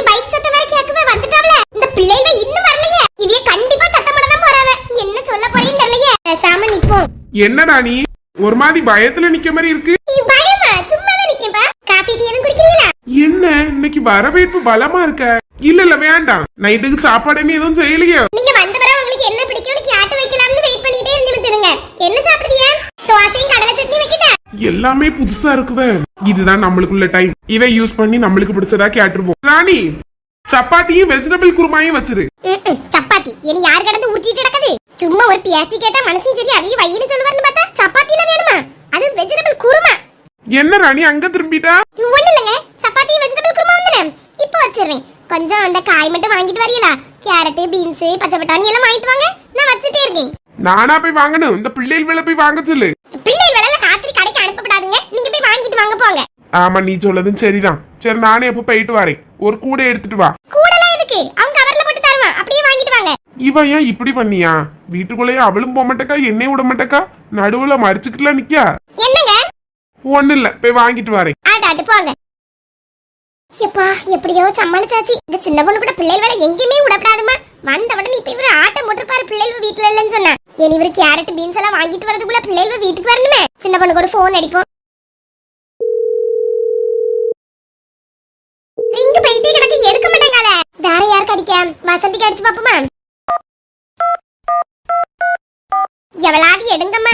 இங்க பைக் சத்தம் வேற கேட்கவே வந்துட்டாவல இந்த பிள்ளைங்க இன்னும் வரலையே. இவிய கண்டிப்பா சத்தம் போட தான் போறாவ. என்ன சொல்ல போறேன்னு தெரியலையே. பேசாம நிப்போம் என்னடா நீ? ஒரு மாதிரி பயத்துல நிக்க மாதிரி இருக்கு. இது பயமா? சும்மா தான் நிக்கேன்பா காபி டீ எதுவும் குடிக்கிறீங்களா? என்ன? இன்னைக்கு வரவேற்பு பலமா இருக்க. இல்ல இல்ல வேண்டாம். நைட்டுக்கு சாப்பாடு நீ எதுவும் செய்யலையோ? நீங்க வந்த பிறகு உங்களுக்கு என்ன பிடிக்கும்னு கேட்டு வைக்கலாம்னு வெயிட் பண்ணிட்டே இருந்து என்ன சாப்பிடுறீங்க எல்லாமே புதுசா இருக்குவே. இதுதான் நம்மளுக்குள்ள டைம் இதை யூஸ் பண்ணி நம்மளுக்கு பிடிச்சதா கேட்டுருவோம். ராணி சப்பாத்தியும் வெஜிடபிள் குருமாயும் வச்சிரு. சப்பாத்தி. இனி யார் கடந்து உருட்டிட்டு கிடக்குது? சும்மா ஒரு பேச்சு கேட்டா மனசும் சரி அதையும் வயிறு சொல்லுவாருன்னு பார்த்தா சப்பாத்தில வேணுமா? அது வெஜிடபிள் குருமா. என்ன ராணி அங்க திரும்பிட்டா? ஒண்ணு இல்லைங்க. சப்பாத்தி வெஜிடபிள் குருமா வந்துனே இப்போ வச்சிடுறேன். கொஞ்சம் அந்த காய் மட்டும் வாங்கிட்டு வரீங்களா கேரட் பீன்ஸ் பச்சை பட்டாணி எல்லாம் வாங்கிட்டு வாங்க. நான் வச்சுட்டே இருக்கேன். நானா போய் வாங்கணும். இந்த பிள்ளைகள் போய் வாங்க சொல்லு. போங்க ஆமா நீ சொல்லதும் சரிதான். சரி நானே எப்ப போயிட்டு வரேன். ஒரு கூடை எடுத்துட்டு வா. கூடலாம் எதுக்கு? அவன் கவர்ல போட்டு தருவான் அப்படியே வாங்கிட்டு வாங்க. இவன் ஏன் இப்படி பண்ணியா? வீட்டுக்குள்ளேயே அவளும் போக மாட்டேக்கா என்னையும் விட மாட்டேக்கா? நடுவுல மறிச்சுக்கிட்டுலாம் நிக்கா என்னங்க? ஒண்ணு இல்ல போய் வாங்கிட்டு வரேன். ஆட்டாட்டு போங்க. எப்பா எப்படியோ சமாளிச்சாச்சு. இந்த சின்ன பொண்ணு கூட பிள்ளைகள் வேலை எங்கேயுமே விடப்படாதுமா வந்த உடனே இப்ப இவரு ஆட்டம் போட்டுருப்பாரு பிள்ளைகள் வீட்டுல இல்லைன்னு சொன்னா. இனி இவரு கேரட் பீன்ஸ் எல்லாம் வாங்கிட்டு வரதுக்குள்ள பிள்ளைகள் வீட்டுக்கு வரணுமே. சின்ன பொண்ணுக்கு ஒரு ஃபோன் அடிப்போம் ரிங்கு போயிட்டே கிடக்கு எடுக்க மாட்டாங்கள வேற யாருக்கு அடிக்க? வசந்திக்கு அடிச்சு பாப்போமா எவளாவது எடுங்கம்மா.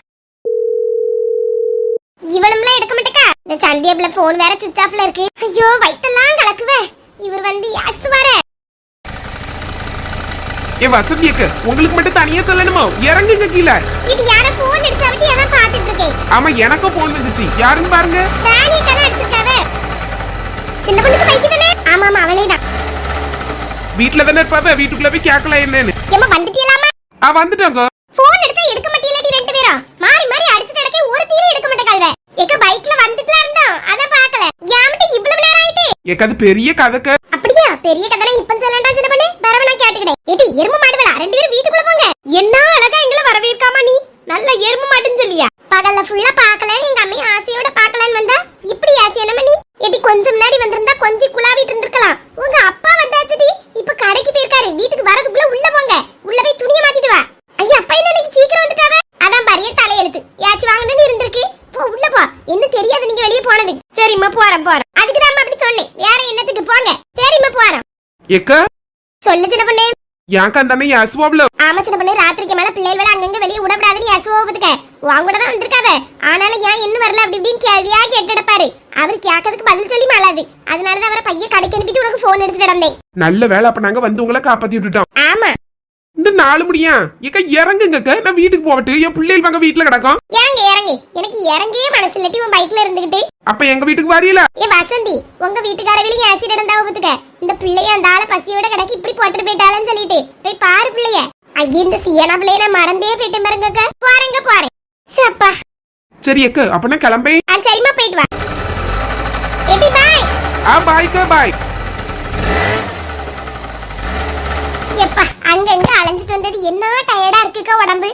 இவளும்லாம் எடுக்க மாட்டேக்கா. இந்த சந்தியப்ல போன் வேற சுவிட்ச் ஆஃப்ல இருக்கு. ஐயோ வயித்தெல்லாம் கலக்குவே. இவர் வந்து யாச்சு வர ஏ வசந்தியக்கு உங்களுக்கு மட்டும் தனியா சொல்லணுமோ? இறங்குங்க கீழே. இது யார போன் அடிச்சாவிட்டு எல்லாம் பாத்துட்டு இருக்கேன் ஆமா எனக்கும் போன் வந்துச்சு. யாருன்னு பாருங்க. ராணி தானே அடிச்சிருக்காவ? சின்ன பொண்ணுக்கு பைக்கு தானே ஆமா ஆமா அவளே தான் வீட்டுல தானே இருப்பாவ வீட்டுக்குள்ள போய் கேட்கலாம் என்னன்னு. ஏமா வந்துட்டியலாமா? ஆ வந்துட்டாங்க போன் எடுத்தா எடுக்க மாட்டீங்களடி ரெண்டு பேரும்? மாறி மாறி அடிச்சிட்டு இடக்கே ஒரு தீரம் எடுக்க மாட்டேங்காள்வே எங்க பைக்ல வந்துட்டுலாம் இருந்தோம் அதான் பார்க்கல. யாமிட்ட இவ்வளவு நேரம் ஆயிட்டு? ஏக்கா அது பெரிய கதைக்க. அப்படியா? பெரிய கதை இப்ப சொல்லண்டா சின்ன பண்ணு வரவ நான் கேட்டுக்கிட்டேன். ஏடி எரும மாடுவலா ரெண்டு பேரும் வீட்டுக்குள்ள போங்க. என்ன அழகா எங்களை வரவேற்காம நீ. நல்ல எரும மாடுன்னு சொல்லியா. பகல்ல ஃபுல்லா பார்க்கல எங்க அம்மையும் ஆசையோட பார்க்கலான்னு வந்தா இப்படி ஆசை என்னம நீ ஏடி கொஞ்சம் முன்னாடி வந்திருந்தா கொஞ்சம் குழாவிட்டு இருந்திருக்கலாம் உங்க அப்பா வந்தாச்சுடி இப்ப கடைக்கு போயிருக்காரு வீட்டுக்கு வரதுக்குள்ள உள்ள போங்க உள்ள போய் துணியை மாத்திட்டு வா ஐயா அப்பா என்ன இன்னைக்கு சீக்கிரம் வந்துட்டாவே அதான் பரிய தலையெழுத்து யாச்சும் வாங்கணும்னு இருந்திருக்கு போ உள்ள போ என்ன தெரியாது நீங்க வெளியே போனது சரிம்மா போறேன் போறேன். அதுக்கு தான் அப்படி சொன்னேன். வேற என்னத்துக்கு போங்க? சரிம்மா போறேன். ஏக்கா சொல்லு சின்ன பொண்ணு. ஏன்க்கா தானே யாசுவாப்ல ஆமா சின்ன பொண்ணு ராத்திரிக்கு மேல பிள்ளைகள் அங்கங்க வெளியே விடப்படாதுன்னு யசுவோபத்துக்க உன் கூட தான் வந்திருக்காவ. ஆனாலும் ஏன் இன்னும் வரல? அப்படி இப்படின்னு கேள்வியா கேட்டுடப்பாரு. அவர் கேட்கறதுக்கு பதில் சொல்லி மாளாது அதனாலதான் அவரை பையன் கடைக்கு அனுப்பிட்டு உனக்கு போன் எடுத்துட்டு வந்தேன் நல்ல வேலை அப்ப நாங்க வந்து உங்களை காப்பாத்தி விட்டுட்டோம். ஆமா. இந்த நாலு முடியா? ஏக்கா இறங்குங்கக்கா நான் வீட்டுக்கு போகட்டு. என் பிள்ளைகள் வாங்க வீட்டுல கிடக்கும். இறங்கு இறங்கு. எனக்கு இறங்கவே மனசு இல்லாட்டி உன் பைக்ல இருந்துகிட்டு. அப்ப எங்க வீட்டுக்கு வரீல ஏ வசந்தி உங்க வீட்டுக்காரவிலையும் ஆசிட் இருந்தா பத்துக்க இந்த பிள்ளைய அந்த ஆள பசியோட கிடக்கு இப்படி போட்டுட்டு போயிட்டாலும் சொல்லிட்டு. போய் பாரு பிள்ளைய. ஐயே இந்த சியனா பிள்ளைய நான் மறந்தே போயிட்டேன் பாருங்க போறேங்க போறேன் சப்பா சரி அக்கா அப்ப நான் கிளம்பேன். ஆ சரிம்மா போயிட்டு வா. எடி பாய் ஆ பாய்க்கா பாய் எப்பா. அங்கங்க அலைஞ்சிட்டு வந்தது என்ன டயர்டா இருக்குக்கா உடம்பு?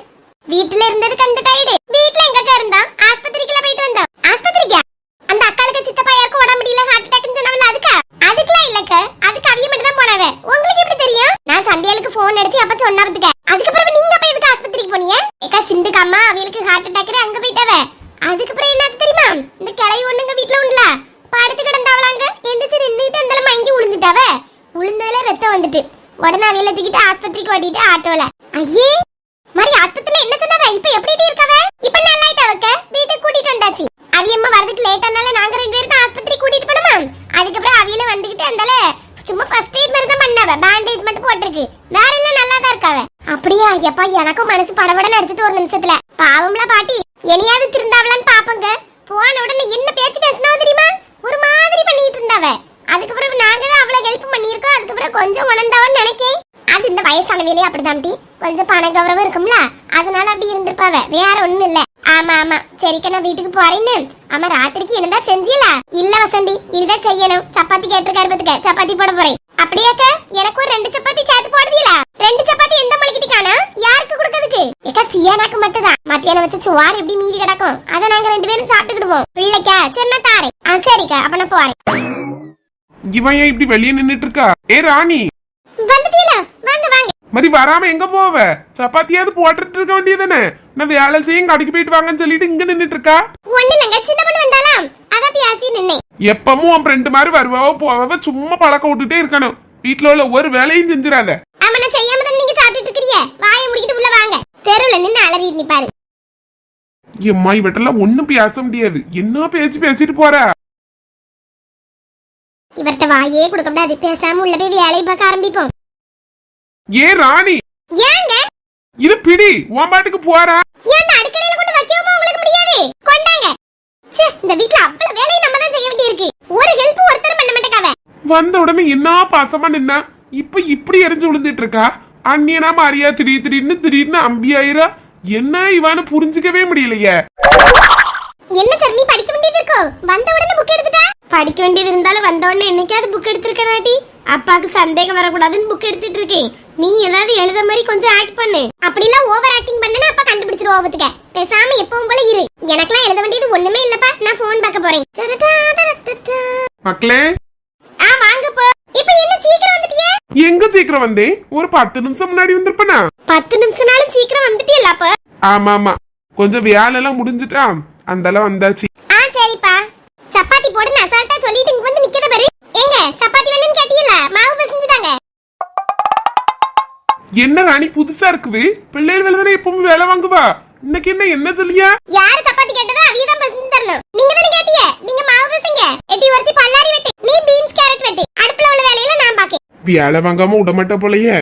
வீட்டுல இருந்தது கண்டு டயர்டு வீட்டுல எங்கக்கா இருந்தோம் ஆஸ்பத்திரிக்குல போயிட்டு வந்தோம் ஆஸ்பத்திரிக்கா அந்த அக்காளுக்கு சித்தப்பா யாருக்கும் உடம்பு முடியல ஹார்ட் அட்டாக்னு சொன்னவள அதுக்கா அதுக்கெல்லாம் இல்லக்க அதுக்கு அவிய மட்டும் தான் போனவ உங்களுக்கு எப்படி தெரியும் நான் சந்தியாளுக்கு போன் அடிச்சு அப்ப சொன்னதுக்கு அதுக்கப்புறம் நீங்க அப்ப எதுக்கு ஆஸ்பத்திரிக்கு போனீங்க ஏக்கா சிந்துக்கு அம்மா அவியலுக்கு ஹார்ட் அட்டாக் அங்க போயிட்டவ அதுக்கப்புறம் என்னாச்சு தெரியுமா இந்த கிளை ஒண்ணுங்க வீட்டுல உண்டுல படுத்து கிடந்தாவளாங்க எந்திரிச்சு நின்னுட்டு அந்த மயங்கி விழுந்துட்டாவ விழுந்ததுல ரத்தம் வந்துட்டு உடனே அவையில தூக்கிட்டு ஆஸ்பத்திரிக்கு ஆட்டோல. ஐயே மாதிரி ஆஸ்பத்திரியில என்ன சொன்னாவ? இப்ப எப்படி இருக்கவ? இப்ப நல்லா ஆயிட்டவக்க வீட்டுக்கு கூட்டிட்டு வந்தாச்சு. அவியம்மா வரதுக்கு லேட் ஆனால நாங்க ரெண்டு பேரும் தான் ஆஸ்பத்திரி கூட்டிட்டு போனோமா? அதுக்கப்புறம் அவியில வந்துகிட்டு அந்தால சும்மா ஃபர்ஸ்ட் எய்ட் மாதிரி தான் பண்ணவ. பேண்டேஜ் மட்டும் போட்டிருக்கு. வேற எல்லாம் நல்லா தான் இருக்காவ. அப்படியா ஐயப்பா எனக்கும் மனசு படபடன்னு அடிச்சிட்டு ஒரு நிமிஷத்துல. பாவம்ல பாட்டி என்னையாவது திருந்தாவலான்னு பாப்பங்க. போன உடனே என்ன பேச்சு பேசினா தெரியுமா? ஒரு மாதிரி பண்ணிட்டு இருந்தாவ. அதுக்கப்புறம் நாங்க தான் அவ்வளவு ஹெல்ப் பண்ணியிருக்கோம். அதுக்கப்புறம் கொஞ்சம் உணர்ந்தவன்னு நினைக்கேன். அது இந்த வயசான வேலையை அப்படிதான் டி கொஞ்சம் பண கௌரவம் இருக்கும்ல. அதனால அப்படி இருந்திருப்பாவ. வேற ஒண்ணும் இல்ல. ஆமா ஆமா. சரிக்கா நான் வீட்டுக்கு போறேன்னு. ஆமா ராத்திரிக்கு என்னடா செஞ்சில? இல்ல வசந்தி இதுதான் செய்யணும். சப்பாத்தி கேட்டிருக்காரு பத்துக்க. சப்பாத்தி போட போறேன். அப்படியாக்க எனக்கு ஒரு ரெண்டு சப்பாத்தி சேர்த்து போடுவீங்களா ரெண்டு சப்பாத்தி எந்த மணிக்கிட்டு காணா யாருக்கு கொடுக்கறதுக்கு? ஏக்கா சியானாக்கு மட்டும் தான் மத்தியானம் வச்சு சுவார் எப்படி மீதி கிடக்கும்? அதை நாங்க ரெண்டு பேரும் சாப்பிட்டுக்கிடுவோம். பிள்ளைக்கா சரி நான் தாரேன். ஆ சரிக்கா அப்ப நான் போறேன். இவன் ஏன் இப்படி வெளியே நின்னுட்டு இருக்கா? ஏ ராணி! மதி வராம எங்க போவ? சப்பாத்தியாவது போட்டுட்டு இருக்க வேண்டியதானே நான் வேலை செய்யும் கடைக்கு போயிட்டு வாங்கன்னு சொல்லிட்டு இங்க நின்னுட்டு இருக்கா? ஒண்ணு இல்லங்க சின்ன பொண்ணு வந்தாலாம் அதான் பேசி நின்னேன். எப்பவும் உன் ஃப்ரெண்டு மாதிரி வருவாவோ போவாவோ சும்மா பழக்க விட்டுட்டே இருக்கணும். வீட்டுல உள்ள ஒரு வேலையும் செஞ்சிடாத. ஆமா நான் செய்யாம தான் நீங்க சாப்பிட்டுட்டு இருக்கிறீங்க? வாயை முடிக்கிட்டு உள்ள வாங்க. தெருவுல நின்னு அலறிட்டு நிப்பாரு. எம்மா இவட்டெல்லாம் ஒண்ணும் பேச முடியாது. என்ன பேச்சு பேசிட்டு போற? இவர்ட்ட வாயே கொடுக்க கூடாது பேசாம உள்ள போய் வேலையை பார்க்க ஆரம்பிப்போம். ஏ ராணி! ஏங்க! இது பிடி உன் பாட்டுக்கு போறா. ஏன் இந்த அடுக்கலையில கொண்டு வைக்கவும் உங்களுக்கு முடியாது? கொண்டாங்க. ச்சே இந்த வீட்ல அவ்வளவு வேலையை நம்ம தான் செய்ய வேண்டியிருக்கு. ஒரு ஹெல்ப் ஒருத்தர் பண்ண மாட்டேக்காவ வந்த உடனே என்ன பாசமா நின்னா இப்ப இப்படி எரிஞ்சு விழுந்துட்டு இருக்கா அண்ணியனா மாறியா திடீர் திடீர்னு திடீர்னு அம்பியாயிரா? என்ன இவான்னு புரிஞ்சுக்கவே முடியலையே. என்ன சார் நீ படிக்க வேண்டியது இருக்கோ? வந்த உடனே புக் எடுத்துட்டா? படிக்க வேண்டியது இருந்தாலும் வந்த உடனே என்னைக்காவது புக் எடுத்திருக்கனாட்டி அப்பாக்கு சந்தேகம் வரக்கூடாதுன்னு புக் எடுத்துட்டு இருக்கேன் நீ ஏதாவது எழுத மாதிரி கொஞ்சம் ஆக்ட் பண்ணு. அப்படிலாம் ஓவர் ஆக்டிங் பண்ணனா அப்பா கண்டுபிடிச்சிருவா ஓபத்துக்க பேசாம எப்பவும் போல இரு. எனக்கெல்லாம் எழுத வேண்டியது ஒண்ணுமே இல்லப்பா. நான் ஃபோன் பார்க்க போறேன். மக்களே. ஆ வாங்க போ. இப்போ என்ன சீக்கிரம் வந்துட்டியே? எங்க சீக்கிரம் வந்தேன் ஒரு பத்து நிமிஷம் முன்னாடி வந்திருப்பனா? பத்து நிமிஷம்னாலும் சீக்கிரம் வந்துட்டியல்ல அப்ப? ஆமா ஆமா கொஞ்சம் வேலை எல்லாம் முடிஞ்சுட்டா? அந்தெல்லாம் வந்தாச்சு. ஆ சரிப்பா. அசால்ட்டா சொல்லிட்டு இங்க வந்து நிக்கத பாரு. எங்க சப்பாத்தி வேணும்னு கேட்டியல்ல மாவு பசஞ்சுட்டாங்க என்ன ராணி புதுசா இருக்குது? பிள்ளைகள் வேலை தானே எப்பவும் வேலை வாங்குவா? இன்னைக்கு என்ன என்ன சொல்லியா? யாரு சப்பாத்தி கேட்டதோ அவிய தான் பசஞ்சு தரணும். நீங்க தானே கேட்டீங்க? நீங்க மாவு பசங்க. எட்டி ஒருத்தி பல்லாரி வெட்டு. நீ பீன்ஸ் கேரட் வெட்டு. அடுப்புல உள்ள வேலையில நான் பாக்கேன். வேலை வாங்காம விட போலயே.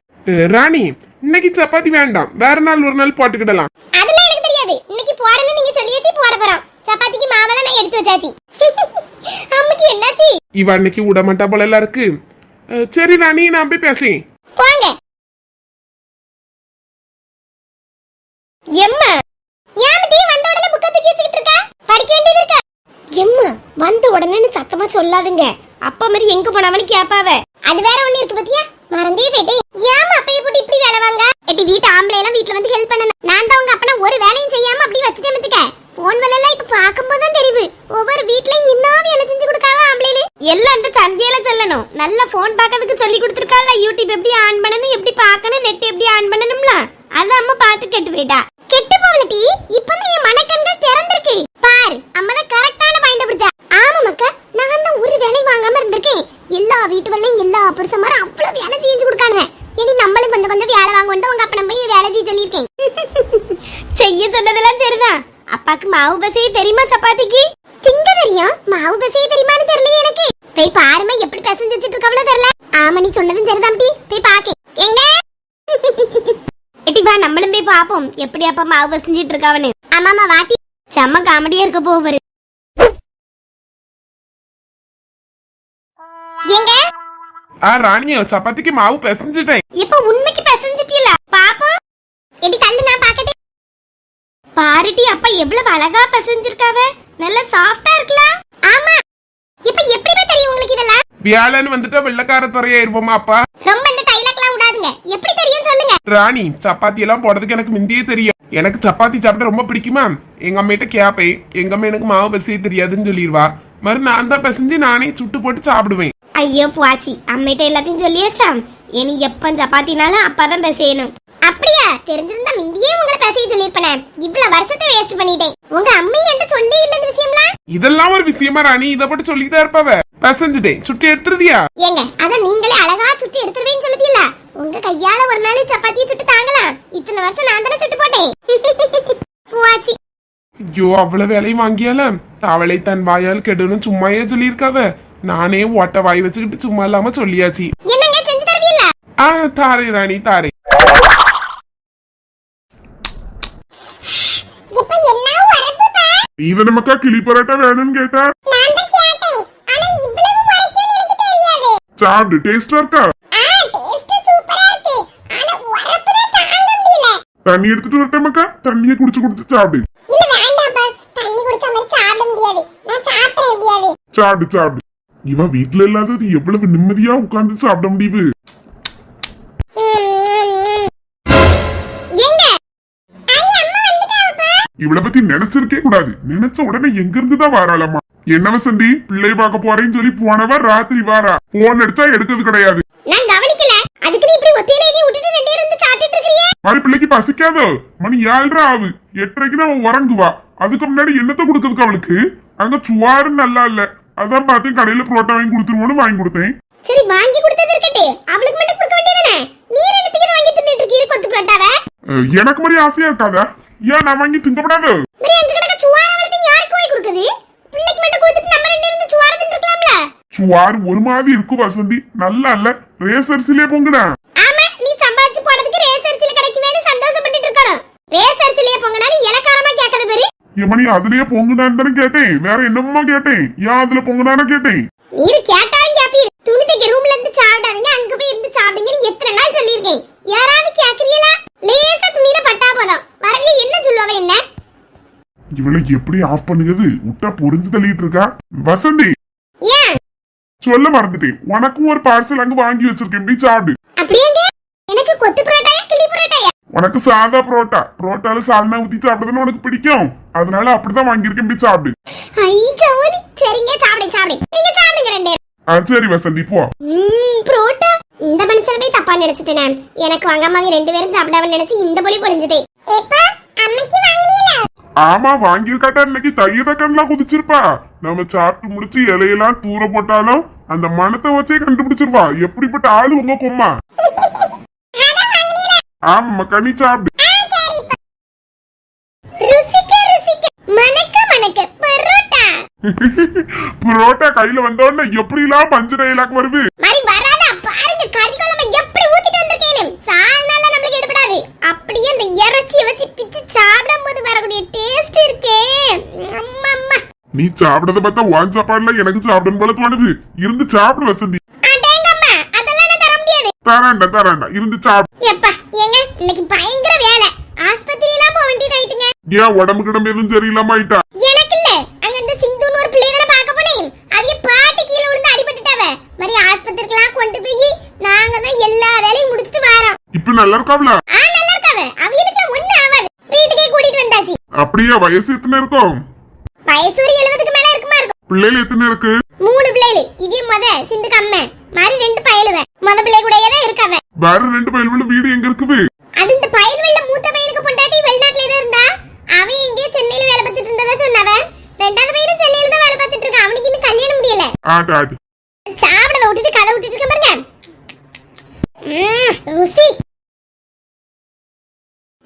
ராணி இன்னைக்கு சப்பாத்தி வேண்டாம். வேற நாள் ஒரு நாள் போட்டுக்கிடலாம். அதெல்லாம் எனக்கு தெரியாது. இன்னைக்கு போடணும்னு நீங்க சொல்லியாச்சு போட போறோம். சப்பாத்திக்கு மாவெல்லாம் நான் எடுத்து வச்சாச்சு. அம்முக்கு என்னாச்சு? இவ அன்னைக்கு விட மாட்டா போல எல்லாம் இருக்கு. அஹ், சரி ராணி நான் போய் பேசேன் போங்க. எம்மா ஏமடி வந்த உடனே புக்க தூக்கி வச்சுக்கிட்டு இருக்கா? படிக்க வேண்டியது இருக்கா. எம்மா வந்த உடனே சத்தமா சொல்லாதுங்க. அப்பா மாதிரி எங்க போனவனு கேப்பாவ. அது வேற ஒண்ணு இருக்கு பத்தியா? மறந்தே போயிட்டேன். ஏமா அப்பைய போட்டு இப்படி வேலை வாங்க? எட்டி வீட்டு ஆம்பளை எல்லாம் வீட்ல வந்து ஹெல்ப் பண்ணணும் நான் தான் உங்க அப்பனா ஒரு வேலையும் செய்யாம அப்படி வச்சுட்டே மத்துக்க போன் வேலை எல்லாம் இப்ப பாக்கும்போது தான் தெரியுது ஒவ்வொரு வீட்லயும் இன்னும் வேலை செஞ்சு கொடுக்காவ ஆம்பளைல எல்லாம் இந்த சந்தியால சொல்லணும் நல்ல போன் பார்க்கறதுக்கு சொல்லி கொடுத்துருக்கால யூடியூப் எப்படி ஆன் பண்ணணும் எப்படி பார்க்கணும் நெட் எப்படி ஆன் பண்ணணும்ல அத அம்மா பார்த்து கெட்டு போயிட்டா கெட்டு போகலடி இப்பதான் என் மனக்கண்கள் திறந்திருக்கு பாரு அம்மா தான் கரெக்டான பாயிண்ட் பிடிச்சா ஆமா மக்கா நான் தான் ஒரு வேலையும் வாங்காம இருந்திருக்கேன் எல்லா வீட்டு வேலையும் எல்லா புருஷமாரும் அவ்வளவு வேலை செஞ்சு கொடுக்காங்க இனி நம்மளும் கொஞ்சம் கொஞ்சம் வேலை வாங்குவோம் உங்க அப்பா போய் வேலை செய்ய சொல்லியிருக்கேன் செய்ய சொன்னதெல்லாம் சரிதான். அப்பாக்கு மாவு பசையே தெரியுமா சப்பாத்திக்கு? திங்க தெரியும்? மாவு பசையே தெரியுமான்னு தெரியல எனக்கு. போய் பாருமா எப்படி பிசைஞ்சு வச்சிட்டு இருக்கவளோ தெரியல. ஆமா நீ சொன்னதும் சரிதான் டி. போய் பாக்கேன். எங்க? எட்டி வா நம்மளும் போய் பாப்போம். எப்படி அப்பா மாவு பசஞ்சிட்டு இருக்காவன்னு. ஆமாமா வாட்டி செம்ம காமெடியா இருக்க போவாரு எங்க? ஆ ராணி சப்பாத்திக்கு மாவு பிசைஞ்சிட்டேன். பாருடி அப்பா எவ்வளவு அழகா பசஞ்சிருக்காவ? நல்ல சாஃப்டா இருக்கலாம் ஆமா. இப்ப எப்படி தெரியும் உங்களுக்கு இதெல்லாம்? வியாழன்னு வந்துட்டா வெள்ளக்கார துறையாயிருப்போமா அப்பா? ரொம்ப இந்த டைலாக்லாம் விடாதுங்க. எப்படி தெரியும் சொல்லுங்க. ராணி சப்பாத்தி எல்லாம் போடுறதுக்கு எனக்கு முந்தியே தெரியும். எனக்கு சப்பாத்தி சாப்பிட ரொம்ப பிடிக்குமா? எங்க அம்மிட்ட கேப்பேன் எங்க அம்மா எனக்கு மாவு பசியே தெரியாதுன்னு சொல்லிடுவா மறு நான் தான் பிசைஞ்சு நானே சுட்டு போட்டு சாப்பிடுவேன். ஐயோ புவாச்சி. அம்மிட்ட எல்லாத்தையும் சொல்லியாச்சா? இனி எப்ப சப்பாத்தினாலும் அப்பாதான் பேசணும் அப்படியா? தெரிஞ்சிருந்தா முந்தியே உங்களை பேச சொல்லிருப்பேனே இவ்வளவு வருஷத்தை வேஸ்ட் பண்ணிட்டேன். உங்க அம்மை என்கிட்ட சொல்லி இல்ல இந்த விஷயம்லாம் இதெல்லாம் ஒரு விஷயமா ராணி. இதை போட்டு சொல்லிக்கிட்டே இருப்பாவ. பிசைஞ்சுட்டேன். சுட்டு எடுத்துருதியா? ஏங்க அத நீங்களே அழகா சுட்டு எடுத்துருவேன்னு சொல்லுதீல்ல. உங்க கையால ஒரு நாள் சப்பாத்தியை சுட்டு தாங்கலாம். இத்தனை வருஷம் நான் தானே சுட்டு போட்டேன். பூவாச்சி ஐயோ அவ்வளவு வேலையும் வாங்கியால. தவளை தன் வாயால் கெடுன்னு சும்மாயே சொல்லியிருக்காவ. நானே ஓட்ட வாய் வச்சுக்கிட்டு சும்மா இல்லாம சொல்லியாச்சு. என்னங்க செஞ்சு தருவீல்ல ஆ தாரே ராணி தாரே இப்ப என்ன நீ நமக்கா கிளி பரோட்டா வேணும்னு கேட்டா தான் சாப்பிடு டேஸ்டா இருக்கா தான் தண்ணி எடுத்துட்டு வரட்டே மக்கா தண்ணியை குடிச்சு குடிச்சு சாப்பிடு சாப்பிடு சாப்பிடு இவன் வீட்டுல இல்லாதது எவ்வளவு நிம்மதியா உட்கார்ந்து சாப்பிட முடியுது இவளை பத்தி நினைச்சிருக்கே கூடாது. நினைச்ச உடனே எங்க இருந்து தான் வாராளமா என்ன வசந்தி பிள்ளை பார்க்க போறேன்னு சொல்லி போனவ ராத்திரி வாரா. போன் அடிச்சா எடுக்கிறது கிடையாது. நான் கவனிக்கல. அதுக்கு நீ இப்படி ஒத்தையில நீ விட்டுட்டு ரெண்டு பேரும் இருந்து சாப்பிட்டுட்டு இருக்கிறியே? மாதிரி பிள்ளைக்கு பசிக்காதோ. மணி ஏழ்ரை ஆகு எட்டரைக்கு தான் அவன் உறங்குவா. அதுக்கு முன்னாடி என்னத்த கொடுக்கறதுக்கு அவளுக்கு? அங்க சுவாரு நல்லா இல்ல. அதான் பார்த்தேன் கடையில புரோட்டா வாங்கி கொடுத்துருவோன்னு வாங்கி கொடுத்தேன். சரி வாங்கி கொடுத்தது இருக்கட்டே. அவளுக்கு மட்டும் கொடுக்க வேண்டியதானே நீ ரெண்டுத்துக்கு இதை வாங்கி தின்னுட்டு இருக்கீங்க கொத்து புரோட்டாவை? அஹ், எனக்கு மாதிரி ஆசையா இருக்காதா? ஏன் நான் வாங்கி திங்கப்படாதோ? சுவார ஒரு மாதிரி இருக்கும் வசந்தி. நல்லா இல்ல ரேசர்ஸ்லயே பொங்குடா ஆமா நீ சம்பாதிச்சு போறதுக்கு ரேஸ் அரிசியில கிடைக்குமேனு சந்தோஷப்பட்டுட்டு இருக்கணும். ரேஸ் அரிசியிலே பொங்கனா நீ இலக்காரமா பேரு. எமணி அதுலயே பொங்குடான்னு தானே கேட்டேன். வேற என்னமா கேட்டேன்? ஏன் அதுல பொங்குடான்னு கேட்டேன்? நீ இது கேப்பீர் துணி தைக்க ரூம்ல இருந்து சாப்பிடாதீங்க அங்க போய் இருந்து சாப்பிடுங்கன்னு எத்தனை நாள் சொல்லியிருக்கேன். யாராவது கேக்குறீங்களா? லேசா துணியில பட்டா போதும். வரவே என்ன சொல்லுவ என்ன? இவளை எப்படி ஆஃப் பண்ணுகிறது? விட்டா பொறிஞ்சு தள்ளிட்டு இருக்கா? வசந்தி! ஏன்? சொல்ல மறந்துட்டேன். உனக்கும் ஒரு பார்சல் அங்க வாங்கி வச்சிருக்கேன். போய் சாப்பிடு. அப்படியேங்க எனக்கு கொத்து புரோட்டாயா கிளி புரோட்டாயா? உனக்கு சாதா புரோட்டா. புரோட்டால சால்னா ஊத்தி சாப்பிடுறதுன்னு உனக்கு பிடிக்கும். அதனால அப்படிதான் வாங்கியிருக்கேன். போய் சாப்பிடு. ஐ ஜோலி சரிங்க சாப்பிடுங்க சாப்பிடுங்க நீங்க சாப்பிடுங்க ரெண்டு பேரும். ஆ சரி வசந்தி போ. புரோட்டா இந்த மனுஷனை போய் தப்பா நினைச்சிட்டேன். எனக்கு வாங்காம ரெண்டு பேரும் சாப்பிடாம நினைச்சு இந்த பொலி பொழிஞ்சிட்டேன். எப்ப அம்மைக்கு வாங்குனீல ஆமா வாங்கியிருக்காட்டா இன்னைக்கு தைய தக்கன்லாம் குதிச்சிருப்பா. நம்ம சாப்பிட்டு முடிச்சு இலையெல்லாம் தூர போட்டாலும் அந்த மனத்தை வச்சே கண்டுபிடிச்சிருவா. எப்படிப்பட்ட ஆளு உங்க கொம்மா? ஆமா கனி சாப்பிடு. புரோட்டா கையில வந்த உடனே எப்படிலாம் பஞ்சு டைலாக் வருது? மாதிரி வராதா? பாருங்க கறி குழம்பு எப்படி ஊத்திட்டு வந்திருக்கேன்னு. சால்னால நம்மளுக்கு எடுபடாது. அப்படியே அந்த இறைச்சியை வச்சு பிச்சு சாப்பிடும் போது வரக்கூடிய டேஸ்ட் இருக்கே. அம்மா அம்மா நீ சாப்பிடறத பார்த்தா வான் சாப்பாடுல எனக்கு சாப்பிடணும் போல தோணுது. இருந்து சாப்பிடு வசந்தி. அடேங்கம்மா அதெல்லாம் நான் தர முடியாது. தராண்டா தராண்டா இருந்து சாப்பிடு. எப்பா ஏங்க இன்னைக்கு பயங்கர வேலை. ஆஸ்பத்திரி எல்லாம் போக வேண்டியது ஆயிட்டுங்க ஏன் உடம்பு கிடம்பு எதுவும் சரியில்லாம ஆயிட்டா எனக்கு இல்ல அங்க இந்த சிந்துன்னு ஒரு பிள்ளைய தானே பார்க்க போனேன் அவிய பாட்டு கீழே விழுந்து அடிபட்டுட்டாவ மாதிரி ஆஸ்பத்திரிக்கெல்லாம் கொண்டு போய் நாங்க தான் எல்லா வேலையும் முடிச்சிட்டு வரோம் இப்ப நல்லா இருக்காப்ல ஆ நல்லா இருக்காவ அவியலுக்கு ஒண்ணு ஆகாது வீட்டுக்கே கூட்டிட்டு வந்தாச்சு. அப்படியே வயசு எத்தனை இருக்கும்? வயசு ஒரு எழுபதுக்கு மேல இருக்குமா இருக்கும். பிள்ளைகள் எத்தனை இருக்கு? மூணு பிள்ளைகள். இதே முத சிந்து கம்ம மாதிரி ரெண்டு பயலுவ முத பிள்ளை கூடயே தான் இருக்காவ வேற ரெண்டு பயில்களும் வீடு எங்க இருக்குது அது இந்த பயல்வெள்ள மூத்த பையனுக்கு பொண்டாட்டி வெளிநாட்டுல தான் இருந்தா அவன் எங்கேயோ சென்னையில வேலை பார்த்துட்டு இருந்ததா சொன்னவ. ரெண்டாவது பையனும் சென்னையில தான் வேலை பார்த்துட்டு இருக்கான். அவனுக்கு இன்னும் கல்யாணம் முடியல. ஆட்டு ஆட்டு சாப்பிடத விட்டுட்டு கதை விட்டுட்டு இருக்க பாருங்க ம்ம், ருசி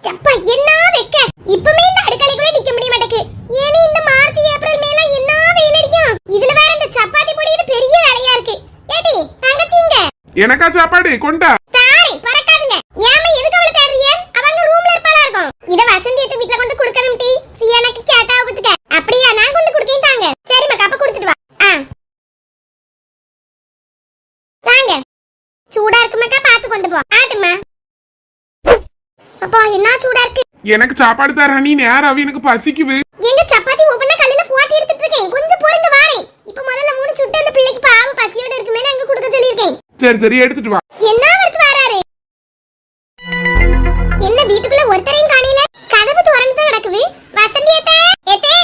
அப்பா என்ன வெக்க இப்பமே இந்த அடுக்கலைக்குள்ள நிக்க முடிய மாட்டேக்கு ஏனே இந்த மார்ச் ஏப்ரல் மேல என்ன வெயில் அடிக்கும் இதுல வேற இந்த சப்பாத்தி பொடி இது பெரிய வேலையா இருக்கு ஏடி தங்கச்சிங்க எனக்கா சாப்பாடு கொண்டா? தாரி பறக்காதுங்க. ஏமா எதுக்கு அவளை தேடுறிய அவங்க ரூம்ல இருப்பாளா இருக்கும். இத வசந்தி எடுத்து வீட்ல கொண்டு கொடுக்கணும் டி. சியானாக்கு கேட்டா ஒத்துக்க. அப்படியா நான் கொண்டு கொடுக்கேன் தாங்க. சரிம்மா கப்ப கொடுத்துட்டு வா. ஆ. தாங்க சூடா இருக்குமாக்கா பார்த்து கொண்டு போ. ஆட்டுமா அப்பா என்ன சூடா இருக்கு? எனக்கு சாப்பாடு தர நீ நேரம் எனக்கு பசிக்குது. எங்க சப்பாத்தி ஒவ்வொன்றும் கல்லுல போட்டு எடுத்துட்டு இருக்கேன் கொஞ்சம் பொறுங்க வாரேன் இப்ப முதல்ல மூணு சுட்டு அந்த பிள்ளைக்கு பாவம் பசியோட இருக்குமே அங்க கொடுக்க சொல்லியிருக்கேன் சரி சரி எடுத்துட்டு வா. என்ன வருத்து வராரு? என்ன வீட்டுக்குள்ள ஒருத்தரையும் காணையில கதவு திறந்து தான் கிடக்குது. வசந்தி ஏத்தே ஏத்தே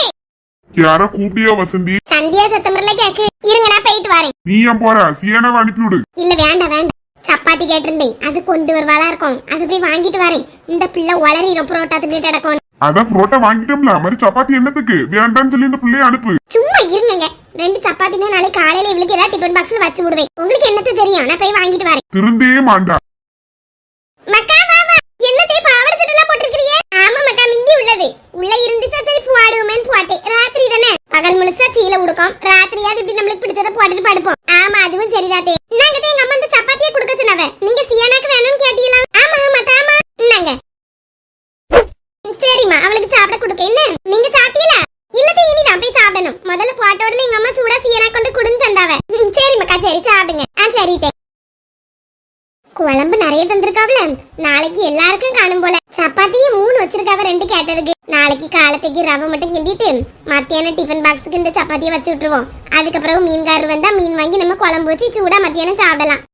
யாரோ கூப்பிட்டியோ வசந்தி? சந்தியா சத்தமரல கேக்கு. இருங்க நான் போயிட்டு வரேன். நீ ஏன் போற? சியானாவை அனுப்பி விடு இல்ல வேண்டாம் வேண்டாம். சப்பாத்தி கேட்டிருந்தேன். அது கொண்டு வருவாளா இருக்கும். அது போய் வாங்கிட்டு வரேன். இந்த பிள்ளை வளரிடும் புரோட்டா தின்னுட்டு கிடக்கும். அதான் புரோட்டா வாங்கிட்டோம்ல. மாதிரி சப்பாத்தி என்னத்துக்கு? வேண்டாம்னு சொல்லி இந்த பிள்ளைய அனுப்பு. சும்மா இருங்கங்க. ரெண்டு சப்பாத்தினா நாளைக்கு காலையில இவளுக்கு ஏதாவது டிஃபன் பாக்ஸ்ல வச்சு விடுவேன். உங்களுக்கு என்னத்து தெரியும்? நான் போய் வாங்கிட்டு வரேன். திருந்தே மாண்டா மக்கா மாமா என்னத்தை பாவாடை போட்டிருக்கிறியே ஆமா மக்கா மிந்தி உள்ளது. உள்ள இருந்துச்சா சரி போடுவோமேன்னு போட்டேன். ராத்திரி தானே? பகல் முழுசா சீல உடுக்கும். ராத்திரியாவது இப்படி நம்மளுக்கு பிடிச்சத போட்டுட்டு படுப்போம். ஆமா அதுவும் சரிதாத்தே நாங்க எங்க அம்மா இந்த சப்பாத்தியை கொடுக்க சொன்னவ நீங்க சியானாக்கு வேணும்னு கேட்டீங்களா? ஆமா ஆமா தாமா. இந்தாங்க. சரிம்மா. அவளுக்கு சாப்பிட கொடுக்க. என்ன? நீங்க சாப்பிட்டீங்களா இல்லதே இனி நான் போய் சாப்பிடணும் முதல்ல போட்ட உடனே எங்க அம்மா சூடா சீனா கொண்டு குடுன்னு தந்தாவ. சரி மக்கா சரி சாப்பிடுங்க. ஆ சரி குழம்பு நிறைய தந்திருக்காவல நாளைக்கு எல்லாருக்கும் காணும் போல. சப்பாத்தியும் மூணு வச்சிருக்காவ ரெண்டு கேட்டதுக்கு. நாளைக்கு காலத்துக்கு ரவை மட்டும் கிண்டிட்டு மத்தியானம் டிஃபன் பாக்ஸுக்கு இந்த சப்பாத்தியை வச்சு விட்டுருவோம். அதுக்கப்புறம் மீன்காரர் வந்தா மீன் வாங்கி நம்ம குழம்பு வச்சு சூடா மத்தியானம் சாப்பிடலாம்.